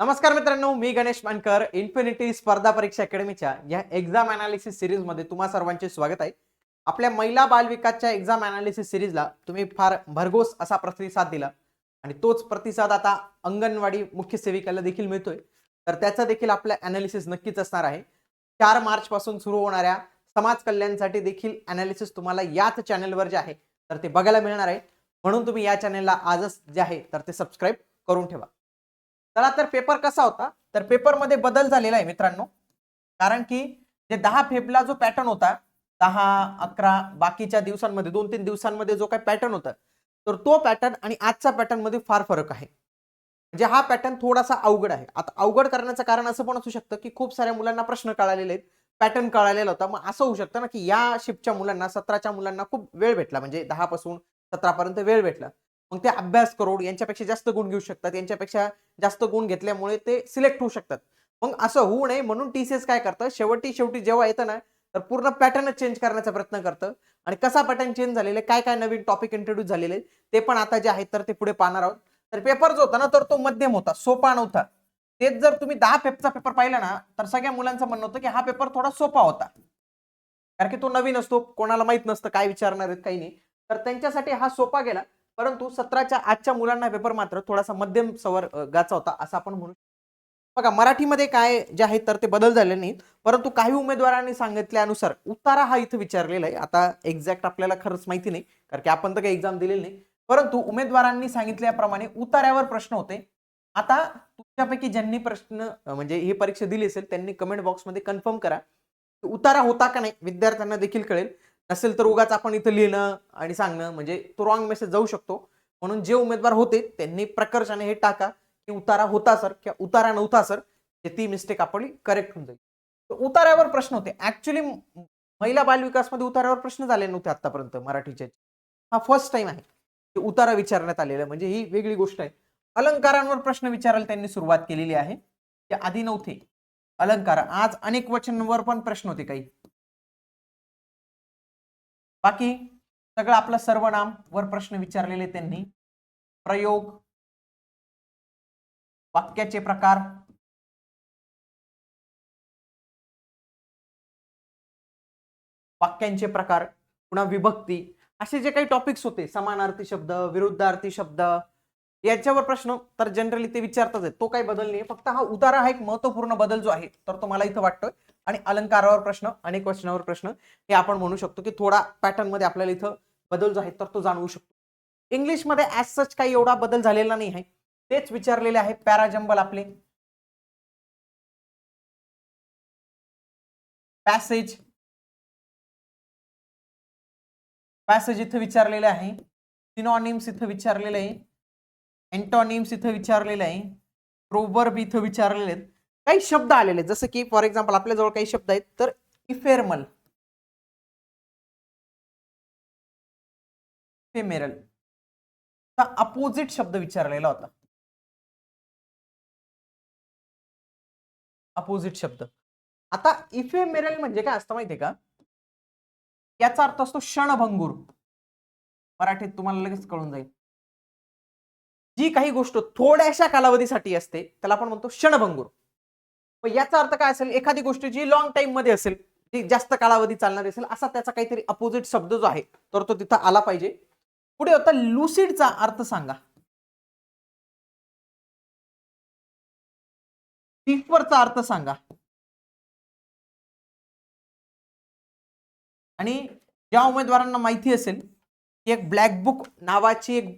नमस्कार मित्रांनो मी गणेश मानकर इन्फिनिटी स्पर्धा परीक्षा अकॅडमीच्या या एक्झाम अनालिसिस सिरीजमध्ये तुम्हा सर्वांचे स्वागत आहे. आपल्या महिला बालविकासच्या एक्झाम अनालिसिस सिरीजला तुम्ही फार भरघोस असा प्रतिसाद दिला. आणि तोच प्रतिसाद आता अंगणवाडी मुख्य सेविकाला देखील मिळतोय. तर त्याचं देखील आपलं अनालिसिस नक्कीच असणार आहे. चार मार्च पासून सुरू होणाऱ्या समाज कल्याणसाठी देखील अनालिसिस तुम्हाला याच चॅनलवर जे आहे तर ते बघायला मिळणार आहे. म्हणून तुम्ही या चॅनलला आजच जे आहे तर ते सबस्क्राईब करून ठेवा. चला तर पेपर कसा होता? तर पेपरमध्ये बदल झालेला आहे मित्रांनो. कारण की जे दहा फेबला जो पॅटर्न होता दहा अकरा बाकीच्या दिवसांमध्ये दोन तीन दिवसांमध्ये जो काही पॅटर्न होता तर तो पॅटर्न आणि आजच्या पॅटर्नमध्ये फार फरक आहे. म्हणजे हा पॅटर्न थोडासा अवघड आहे. आता अवघड करण्याचं कारण असं पण असू शकतं की खूप साऱ्या मुलांना प्रश्न कळालेले आहेत पॅटर्न कळालेला होता. मग असं होऊ शकतं ना की या शिफ्टच्या मुलांना सतराच्या मुलांना खूप वेळ भेटला. म्हणजे दहा पासून सतरापर्यंत वेळ भेटला. मग ते अभ्यास करून यांच्यापेक्षा जास्त गुण घेऊ शकतात यांच्यापेक्षा जास्त गुण घेतल्यामुळे ते सिलेक्ट होऊ शकतात. मग असं होऊ नये म्हणून टीसीएस काय करतं? शेवटी शेवटी जेव्हा येतं ना तर पूर्ण पॅटर्नच चेंज करण्याचा प्रयत्न करतं. आणि कसा पॅटर्न चेंज झालेला काय काय नवीन टॉपिक इंट्रोड्यूस झालेले ते पण आता जे आहेत तर ते पुढे पाहणार आहोत. तर पेपर जो होता ना तर तो मध्यम होता सोपा नव्हता. तेच जर तुम्ही दहा पेपचा पेपर पाहिला ना तर सगळ्या मुलांचं म्हणणं होतं की हा पेपर थोडा सोपा होता. कारण की तो नवीन असतो कोणाला माहीत नसतं काय विचारणार आहेत काही नाही. तर त्यांच्यासाठी हा सोपा गेला. परंतु सतराच्या आजच्या मुलांना पेपर मात्र थोडासा मध्यम सवर गाचा होता असं आपण म्हणू बघा मराठीमध्ये काय जे आहे तर ते बदल झाले नाहीत. परंतु काही उमेदवारांनी सांगितल्यानुसार उतारा हा इथं विचारलेला आहे. आता एक्झॅक्ट आपल्याला खरंच माहिती नाही कारण की आपण तर काही एक्झाम दिलेली नाही. परंतु उमेदवारांनी सांगितल्याप्रमाणे उतार्यावर प्रश्न होते. आता तुमच्यापैकी ज्यांनी प्रश्न म्हणजे ही परीक्षा दिली असेल त्यांनी कमेंट बॉक्समध्ये कन्फर्म करा. उतारा होता का नाही विद्यार्थ्यांना देखील कळेल. नसेल तर उगाच आपण इथं लिहिणं आणि सांगणं म्हणजे तो रॉंग मेसेज जाऊ शकतो. म्हणून जे उमेदवार होते त्यांनी प्रकर्षाने हे टाका की उतारा होता सर किंवा उतारा नव्हता सर ती मिस्टेक आपली करेक्ट होऊन जाईल. तर उतार्यावर प्रश्न होते. ऍक्च्युली महिला बालविकासमध्ये उतार्यावर प्रश्न झाले नव्हते आतापर्यंत मराठीचे. हा फर्स्ट टाइम आहे. की उतारा विचारण्यात आलेला म्हणजे ही वेगळी गोष्ट आहे. अलंकारांवर प्रश्न विचारायला त्यांनी सुरुवात केलेली आहे. ते आधी नव्हते. अलंकार आज अनेक वचनांवर पण प्रश्न होते काही. बाकी सगळं आपलं सर्वनाम वर प्रश्न विचारलेले त्यांनी. प्रयोग वाक्याचे प्रकार. वाक्यांचे प्रकार पुन्हा विभक्ती. असे जे काही टॉपिक्स होते समानार्थी शब्द विरुद्धार्थी शब्द याच्यावर प्रश्न तर जनरली ते विचारतात आहेत. तो काही बदल नाही फक्त हा उतारा हा एक महत्त्वपूर्ण बदल जो आहे तर तो मला इथं वाटतोय. आणि अलंकारावर प्रश्न अनेक वचनावर प्रश्न हे आपण म्हणू शकतो की थोडा पॅटर्नमध्ये आपल्याला इथं बदल जो आहे तर तो जाणवू शकतो. इंग्लिशमध्ये ऍज सच काही एवढा बदल झालेला नाही आहे. तेच विचारलेले आहे पॅराजंबल आपले. पॅसेज पॅसेज इथं विचारलेले आहे. सिनॉनिम्स इथं विचारलेले आहे. एंटॉनिम्स इथं विचारलेले आहे. प्रोबर्ब इथं विचारलेले आहेत. काही शब्द आलेले आहेत. जसं की फॉर एक्झाम्पल आपल्याजवळ काही शब्द आहेत तर इफेरमल फेमेरल अपोजिट शब्द विचारलेला होता. अपोजिट शब्द. आता इफेमेरल म्हणजे काय असतं माहितीये का? याचा अर्थ असतो क्षणभंगूर. मराठीत तुम्हाला लगेच कळून जाईल. जी काही गोष्ट थोड्याशा कालावधीसाठी असते त्याला आपण म्हणतो क्षणभंगूर. मग याचा अर्थ काय असेल? एखादी गोष्ट जी लॉंग टाइममध्ये असेल जी जास्त कालावधी चालणारी असेल असा त्याचा काहीतरी अपोजिट शब्द जो आहे तर तो तिथं आला पाहिजे. पुढे होता लुसिडचा अर्थ सांगा. टिफरचा अर्थ सांगा. आणि ज्या उमेदवारांना माहिती असेल की एक ब्लॅक बुक नावाची एक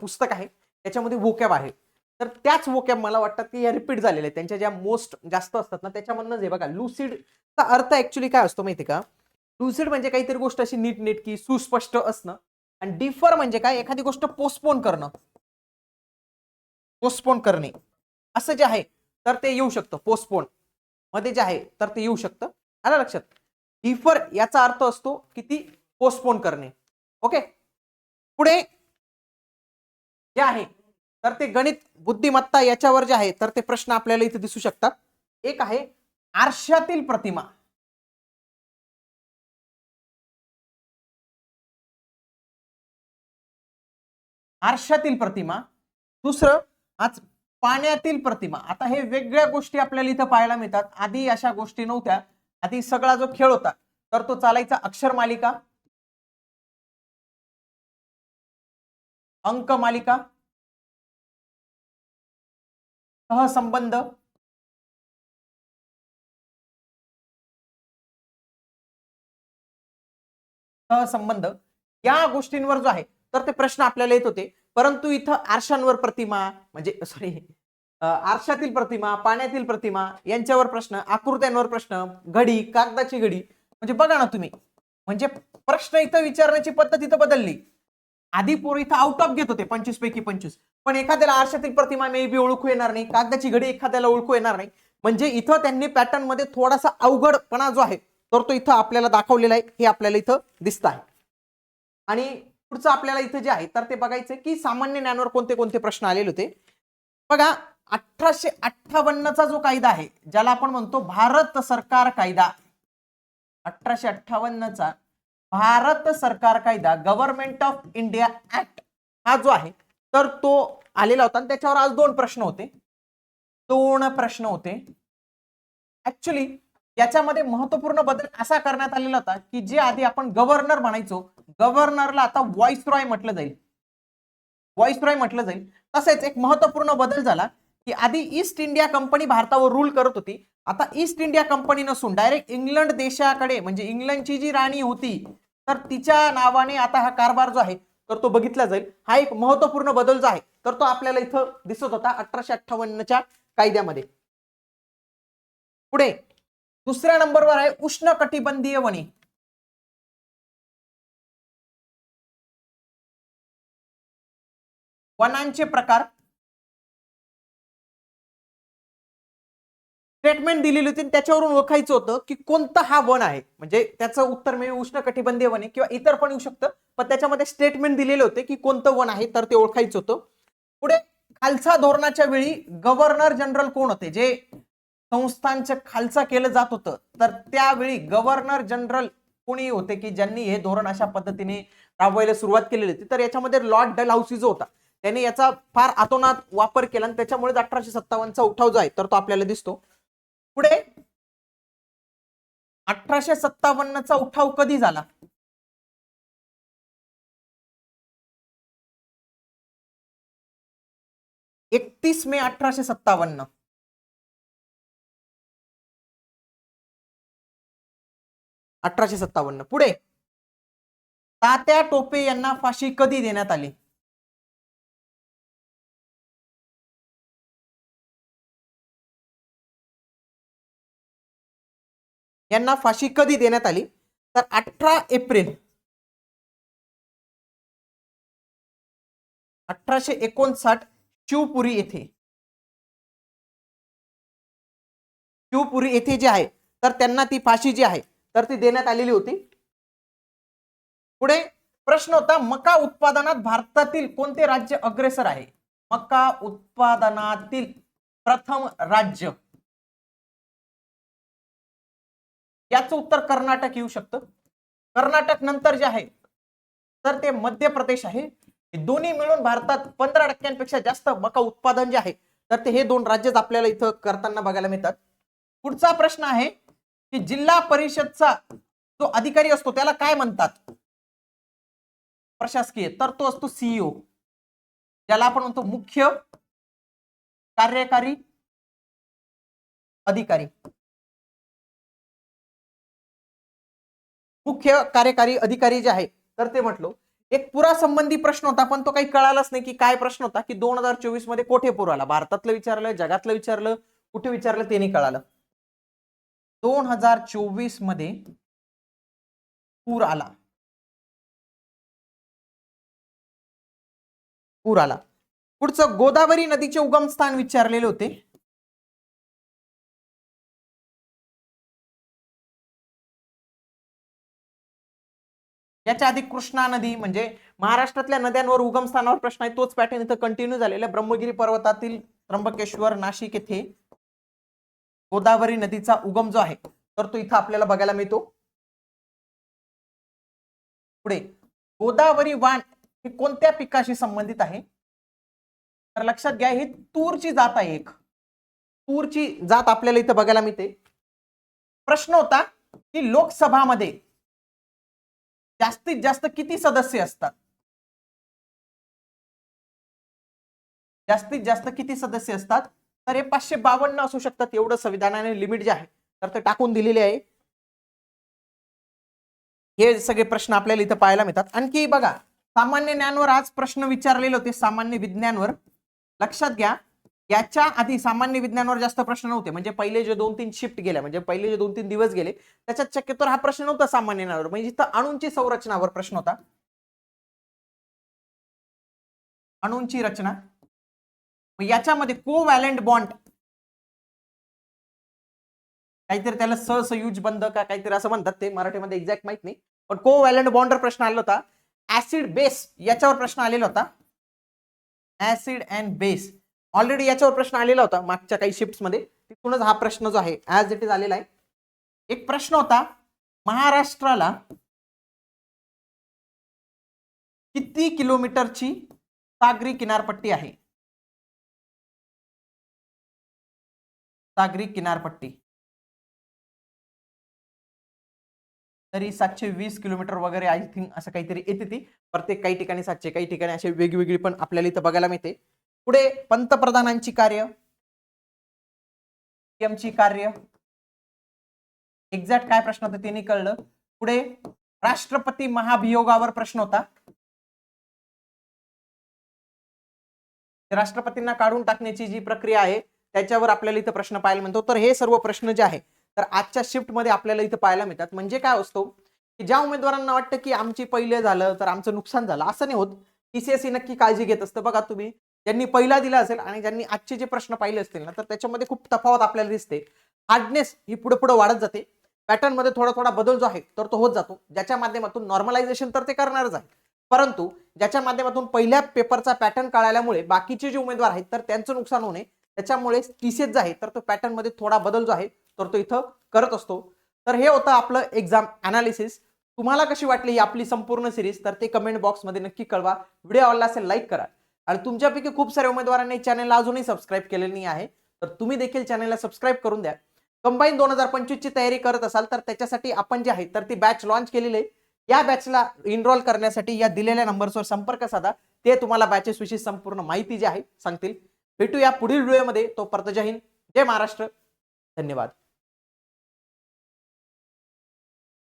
पुस्तक आहे त्याच्यामध्ये वोकॅब आहे. तर त्याच वोकॅब मला वाटतात की या रिपीट झालेले आहेत. त्यांच्या ज्या मोस्ट जास्त असतात ना त्याच्यामधनंच हे बघा लुसिडचा अर्थ ऍक्च्युली काय असतो माहिती का? लुसिड म्हणजे काहीतरी गोष्ट अशी नीट नेटकी सुस्पष्ट असणं आणि डिफर म्हणजे काय? एखादी गोष्ट पोस्टपोन करणं. पोस्टपोन करणे. असं जे आहे तर ते येऊ शकतं. पोस्टपोनमध्ये जे आहे तर ते येऊ शकतं. आलं लक्षात? डिफर याचा अर्थ असतो की ती पोस्टपोन करणे. ओके पुढे जे आहे तर ते गणित बुद्धिमत्ता याच्यावर जे आहे तर ते प्रश्न आपल्याला इथे दिसू शकतात. एक आहे आरशातील प्रतिमा. आरशातील प्रतिमा. दुसरं आज पाण्यातील प्रतिमा. आता हे वेगळ्या गोष्टी आपल्याला इथं पाहायला मिळतात. आधी अशा गोष्टी नव्हत्या. आधी सगळा जो खेळ होता तर तो चालायचा अक्षर मालिका अंक मालिका सहसंबंध. सहसंबंध. या गोष्टींवर जो आहे तर ते प्रश्न आपल्याला येत होते. परंतु इथं आरशांवर प्रतिमा म्हणजे सॉरी आरशातील प्रतिमा पाण्यातील प्रतिमा यांच्यावर प्रश्न आकृत्यांवर प्रश्न घडी कागदाची घडी म्हणजे बघा ना तुम्ही. म्हणजे प्रश्न इथं विचारण्याची पद्धत इथं बदलली. आधी पोर इथं आउट ऑफ घेत होते पंचवीस पैकी पंचवीस. पण एखाद्याला आरशातील प्रतिमा मे बी ओळखू येणार नाही कागदाची घडी एखाद्याला ओळखू येणार नाही. म्हणजे इथं त्यांनी पॅटर्नमध्ये थोडासा अवघडपणा जो आहे तर तो इथं आपल्याला दाखवलेला आहे हे आपल्याला इथं दिसत आहे. आणि पुढचं आपल्याला इथं जे आहे तर ते बघायचं की सामान्य ज्ञानावर कोणते कोणते प्रश्न आलेले होते. बघा अठराशे अठ्ठावन्नचा जो कायदा आहे ज्याला आपण म्हणतो भारत सरकार कायदा. अठराशे अठ्ठावन्नचा भारत सरकार कायदा गव्हर्नमेंट ऑफ इंडिया ऍक्ट हा जो आहे तर तो आलेला होता आणि त्याच्यावर आज दोन प्रश्न होते. दोन प्रश्न होते. ऍक्च्युली याच्यामध्ये महत्त्वपूर्ण बदल असा करण्यात आलेला होता की जे आधी आपण गव्हर्नर म्हणायचो गव्हर्नरला आता व्हॉइस रॉय म्हटलं जाईल. व्हॉइस रॉय म्हटलं जाईल. तसेच एक महत्त्वपूर्ण बदल झाला की आधी ईस्ट इंडिया कंपनी भारतावर रूल करत होती. आता ईस्ट इंडिया कंपनी नसून डायरेक्ट इंग्लंड देशाकडे म्हणजे इंग्लंडची जी राणी होती तर तिच्या नावाने आता हा कारभार जो आहे तर तो बघितला जाईल. हा एक महत्त्वपूर्ण बदल जो आहे तर तो आपल्याला इथं दिसत होता अठराशे अठ्ठावन्नच्या कायद्यामध्ये. पुढे दुसऱ्या नंबरवर आहे उष्ण कटिबंधीय वने वनांचे प्रकार स्टेटमेंट दिलेली होती त्याच्यावरून ओळखायचं होतं की कोणतं हा वन आहे. म्हणजे त्याचं उत्तर म्हणजे मी उष्ण कटिबंधीय वन आहे किंवा इतर पण येऊ शकतं. पण त्याच्यामध्ये स्टेटमेंट दिलेले होते की कोणतं वन आहे तर ते ओळखायचं होतं. पुढे खालसा धोरणाच्या वेळी गव्हर्नर जनरल कोण होते? जे संस्थांच्या खालसा केलं जात होतं. तर त्यावेळी गव्हर्नर जनरल कोणी होते की ज्यांनी हे धोरण अशा पद्धतीने राबवायला सुरुवात केलेली होती. तर याच्यामध्ये लॉर्ड डल हाऊसी जो होता. त्यांनी याचा फार आतोनात वापर केला आणि त्याच्यामुळेच अठराशे सत्तावन्नचा उठाव जो आहे तर तो आपल्याला दिसतो. पुढे. अठराशे सत्तावन्नचा उठाव कधी झाला? एकतीस मे अठराशे सत्तावन्न. अठराशे सत्तावन्न. पुढे. तात्या टोपे यांना फाशी कधी देण्यात आली? यांना फाशी कधी देण्यात आली? तर अठरा एप्रिल. अठराशे एकोणसाठ शिवपुरी येथे. शिवपुरी येथे जे आहे तर त्यांना ती फाशी जी आहे तर ती देण्यात आलेली होती. पुढे प्रश्न होता मका उत्पादनात भारतातील कोणते राज्य अग्रेसर आहे? मका उत्पादनातील प्रथम राज्य याचं उत्तर कर्नाटक येऊ शकतं. कर्नाटक नंतर जे आहे तर ते मध्य प्रदेश आहे. हे दोन्ही मिळून भारतात पंधरा टक्क्यांपेक्षा जास्त मका उत्पादन जे आहे तर ते हे दोन राज्यच आपल्याला इथं करताना बघायला मिळतात. पुढचा प्रश्न आहे की जिल्हा परिषदचा जो अधिकारी असतो त्याला काय म्हणतात? प्रशासकीय तर तो असतो सीईओ ज्याला आपण म्हणतो मुख्य कार्यकारी अधिकारी. मुख्य कार्यकारी अधिकारी जे आहे तर ते म्हटलो. एक पुरा संबंधी प्रश्न होता पण तो काही कळालाच नाही की काय प्रश्न होता की दोन हजार चोवीसमध्ये कोठे पूर आला? भारतातलं विचारलं जगातलं विचारलं कुठे विचारलं ते नाही कळालं. दोन हजार चोवीसमध्ये पूर आला. पूर आला. पुढचं गोदावरी नदीचे उगमस्थान विचारलेले होते. याच्या आधी कृष्णा नदी म्हणजे महाराष्ट्रातल्या नद्यांवर उगमस्थानावर प्रश्न आहे. तोच पॅटर्न इथं कंटिन्यू झालेला ब्रह्मगिरी पर्वतातील त्र्यंबकेश्वर नाशिक येथे गोदावरी नदीचा उगम जो आहे तर तो इथं आपल्याला बघायला मिळतो. पुढे गोदावरी वाण हे कोणत्या पिकाशी संबंधित आहे? तर लक्षात घ्या ही तूरची जात आहे एक. तूरची जात आपल्याला इथं बघायला मिळते. प्रश्न होता की लोकसभामध्ये जास्तीत जास्त किती सदस्य असतात? जास्तीत जास्त किती सदस्य असतात? तर हे पाचशे बावन्न असू शकतात एवढं संविधानाने लिमिट जे आहे तर ते टाकून दिलेले आहे. हे सगळे प्रश्न आपल्याला इथं पाहायला मिळतात. आणखी बघा सामान्य ज्ञानवर आज प्रश्न विचारलेले होते सामान्य विज्ञानवर. लक्षात घ्या याच्या आधी सामान्य विज्ञानावर जास्त प्रश्न नव्हते. म्हणजे पहिले जे दोन तीन शिफ्ट गेल्या म्हणजे पहिले जे दोन तीन दिवस गेले त्याच्यात शक्यतो हा प्रश्न नव्हता सामान्य ज्ञानावर. म्हणजे जिथं अणूंची संरचनावर प्रश्न होता. अणूंची रचना. मग याच्यामध्ये को व्हॅलेंट बॉन्ड काहीतरी त्याला सहसयुज बंद का काहीतरी असं म्हणतात ते मराठीमध्ये एक्झॅक्ट माहीत नाही. पण को व्हॅलेंट बॉन्डवर प्रश्न आलेला होता. ऍसिड बेस याच्यावर प्रश्न आलेला होता. ऍसिड अँड बेस ऑलरेडी याच्यावर प्रश्न आलेला होता मागच्या काही शिफ्टमध्ये. तिथूनच हा प्रश्न जो आहे ऍज इट इज आलेला आहे. एक प्रश्न होता महाराष्ट्राला किती किलोमीटरची सागरी किनारपट्टी आहे? सागरी किनारपट्टी. तरी सातशे वीस किलोमीटर वगैरे आय थिंक असं काहीतरी येते ती. प्रत्येक काही ठिकाणी सातशे काही ठिकाणी असे वेगवेगळी पण आपल्याला इथं बघायला मिळते. पुढे पंतप्रधानांची कार्य ची कार्य. एक्झॅक्ट काय प्रश्न होता ते नाही कळलं. पुढे राष्ट्रपती महाभियोगावर प्रश्न होता. राष्ट्रपतींना काढून टाकण्याची जी प्रक्रिया आहे त्याच्यावर आपल्याला इथं प्रश्न पाहायला मिळतो. तर हे सर्व प्रश्न जे आहे तर आजच्या शिफ्टमध्ये आपल्याला इथं पाहायला मिळतात. म्हणजे काय असतो की ज्या उमेदवारांना वाटतं की आमची पहिले झालं तर आमचं नुकसान झालं असं नाही होत. टीसीएससी नक्की काळजी घेत असतं. बघा तुम्ही ज्यांनी पहिला दिला असेल आणि ज्यांनी आजचे जे प्रश्न पाहिले असतील ना तर त्याच्यामध्ये खूप तफावत आपल्याला दिसते. हार्डनेस ही पुढे पुढे वाढत जाते. पॅटर्नमध्ये थोडा थोडा बदल जो आहे तर तो होत जातो. ज्याच्या माध्यमातून नॉर्मलायझेशन तर ते करणारच आहे. परंतु ज्याच्या माध्यमातून पहिल्या पेपरचा पॅटर्न कळाल्यामुळे बाकीचे जे उमेदवार आहेत तर त्यांचं नुकसान होणे त्याच्यामुळे टीसेस जो आहे तर तो पॅटर्नमध्ये थोडा बदल जो आहे तर तो इथं करत असतो. तर हे होतं आपलं एक्झाम अनालिसिस तुम्हाला कशी वाटली ही आपली संपूर्ण सिरीज तर ते कमेंट बॉक्समध्ये नक्की कळवा. व्हिडिओ आवडला असेल लाईक करा. आणि तुमच्यापैकी खूप साऱ्या उमेदवारांनी चॅनलला अजूनही सबस्क्राईब केलेलं नाही आहे. तर तुम्ही देखील चॅनलला सबस्क्राईब करून द्या. कंबाईन दोन हजार पंचवीसची तयारी करत असाल तर त्याच्यासाठी आपण जे आहे तर ती बॅच लॉन्च केलेली आहे. या बॅचला इनरोल करण्यासाठी या दिलेल्या नंबर्सवर संपर्क साधा. ते तुम्हाला बॅचेस विषयी संपूर्ण माहिती जी आहे सांगतील. भेटूया पुढील व्हिडिओमध्ये तो जय हिंद जय महाराष्ट्र. धन्यवाद.